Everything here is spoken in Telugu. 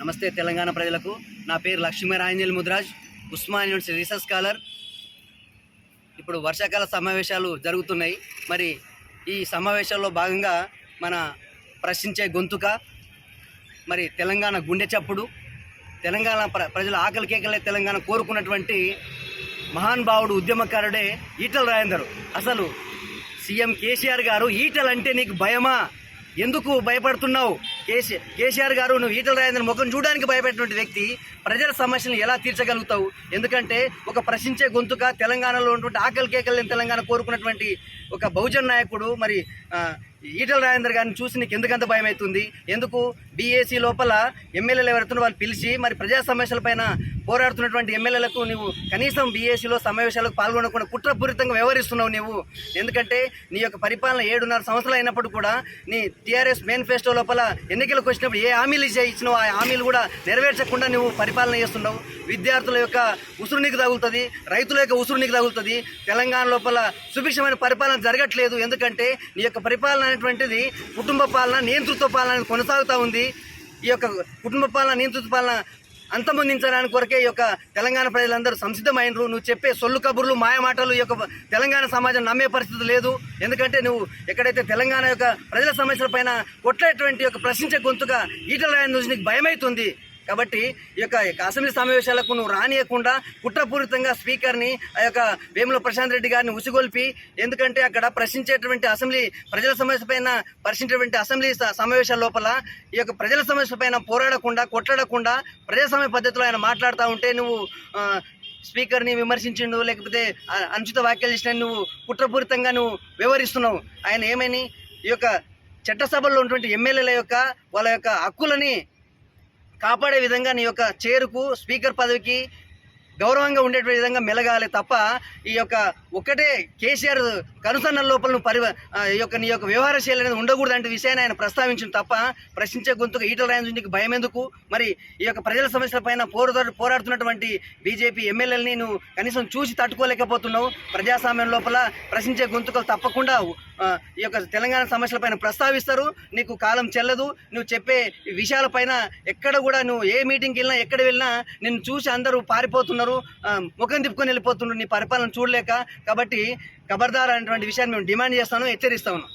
నమస్తే తెలంగాణ ప్రజలకు. నా పేరు Lakshmiranjal Mudraj Osman university research scholar. ఇప్పుడు వర్షాకాల సమావేశాలు జరుగుతున్నాయి. మరి ఈ సమావేశాల్లో భాగంగా మన ప్రశ్నించే గొంతుక మరి తెలంగాణ గుండె చప్పుడు తెలంగాణ ప్ర ప్రజల ఆకలి కేకలే తెలంగాణ కోరుకున్నటువంటి మహానుభావుడు ఉద్యమకారుడే ఈటల రాజేందర్. అసలు సీఎం కేసీఆర్ గారు ఈటలు అంటే నీకు భయమా? ఎందుకు భయపడుతున్నావు? కేసీ కేసీఆర్ గారు నువ్వు ఈటల రాజేంద్ర ముఖం చూడడానికి భయపెట్టినటువంటి వ్యక్తి ప్రజల సమస్యలను ఎలా తీర్చగలుగుతావు? ఎందుకంటే ఒక ప్రశ్నించే గొంతుక తెలంగాణలో ఉన్నటువంటి ఆకలి కేకలు తెలంగాణ కోరుకున్నటువంటి ఒక బహుజన్ నాయకుడు మరి ఈటల రాజేందర్ గారిని చూసి నీకు ఎందుకంత భయం అవుతుంది ఎందుకు బీఏసీ లోపల ఎమ్మెల్యేలు ఎవరుతున్న వాళ్ళు పిలిచి మరి ప్రజా సమస్యలపైన పోరాడుతున్నటువంటి ఎమ్మెల్యేలకు నువ్వు కనీసం బీఏసీలో సమావేశాలకు పాల్గొనకుండా కుట్రపూరితంగా వ్యవహరిస్తున్నావు నీవు. ఎందుకంటే నీ యొక్క పరిపాలన ఏడున్నర సంవత్సరాలు అయినప్పుడు కూడా నీ టీఆర్ఎస్ మేనిఫెస్టో లోపల ఎన్నికలకు వచ్చినప్పుడు ఏ హామీలు ఇచ్చినావు ఆ హామీలు కూడా నెరవేర్చకుండా నువ్వు పరిపాలన చేస్తున్నావు. విద్యార్థుల యొక్క ఉసురు నీకు తగులుతుంది రైతుల యొక్క ఉసురు నీకు తగులుతుంది. తెలంగాణ లోపల సుభిక్షమైన పరిపాలన జరగట్లేదు. ఎందుకంటే నీ యొక్క పరిపాలన అనేటువంటిది కుటుంబ పాలన నియంతృత్వ పాలన కొనసాగుతూ ఉంది. ఈ యొక్క కుటుంబ పాలన నియంతృత్వ పాలన అంతమొందించడానికి కొరకే ఈ యొక్క తెలంగాణ ప్రజలందరూ సంసిద్ధమైనరు. నువ్వు చెప్పే సొల్లు కబుర్లు మాయమాటలు ఈ యొక్క తెలంగాణ సమాజం నమ్మే పరిస్థితి లేదు. ఎందుకంటే నువ్వు ఎక్కడైతే తెలంగాణ యొక్క ప్రజల సమస్యల పైన కొట్టేటువంటి యొక్క ప్రశ్నించే గొంతుగా ఈటల రాయని చూసి నీకు భయమవుతుంది కాబట్టి ఈ యొక్క అసెంబ్లీ సమావేశాలకు నువ్వు రానియకుండా కుట్రపూరితంగా స్పీకర్ని ఆ యొక్క వేముల ప్రశాంత్ రెడ్డి గారిని ఉసిగొల్పి ఎందుకంటే అక్కడ ప్రశ్నించేటువంటి అసెంబ్లీ ప్రజల సమస్య పైన పరిశీలించేటువంటి అసెంబ్లీ సమావేశాల లోపల ఈ యొక్క ప్రజల సమస్య పైన పోరాడకుండా కొట్లాడకుండా ప్రజాస్వామ్య పద్ధతిలో ఆయన మాట్లాడుతూ ఉంటే నువ్వు స్పీకర్ని విమర్శించిండు లేకపోతే అనుచిత వ్యాఖ్యలు చేసిన నువ్వు కుట్రపూరితంగా నువ్వు వివరిస్తున్నావు ఆయన ఏమని? ఈ యొక్క చట్టసభల్లో ఉన్నటువంటి ఎమ్మెల్యేల యొక్క వాళ్ళ యొక్క హక్కులని కాపాడే విధంగా నీ యొక్క చేరుకు స్పీకర్ పదవికి గౌరవంగా ఉండేటువంటి విధంగా మెలగాలి తప్ప ఈ యొక్క ఒకటే కేసీఆర్ కనుసన్న లోపల నువ్వు పరి ఈ యొక్క నీ యొక్క వ్యవహార శైలి అనేది ఉండకూడదు అంటే విషయాన్ని ఆయన ప్రస్తావించిన తప్ప ప్రశ్నించే గొంతుకు ఈటల రాజు నీకు భయం ఎందుకు? మరి ఈ యొక్క ప్రజల సమస్యల పైన పోరాడుతున్నటువంటి బీజేపీ ఎమ్మెల్యేలని నువ్వు కనీసం చూసి తట్టుకోలేకపోతున్నావు. ప్రజాస్వామ్యం లోపల ప్రశ్నించే గొంతుకలు తప్పకుండా ఈ యొక్క తెలంగాణ సమస్యలపైన ప్రస్తావిస్తారు. నీకు కాలం చెల్లదు. నువ్వు చెప్పే విషయాలపైన ఎక్కడ కూడా నువ్వు ఏ మీటింగ్కి వెళ్ళినా ఎక్కడ వెళ్ళినా నిన్ను చూసి అందరూ పారిపోతున్నారు. ముఖం తిప్పుకొని వెళ్ళిపోతున్నారు నీ పరిపాలన చూడలేక. కాబట్టి ఖబర్దార్ అనేటువంటి విషయాన్ని మేము డిమాండ్ చేస్తాను హెచ్చరిస్తా ఉన్నాం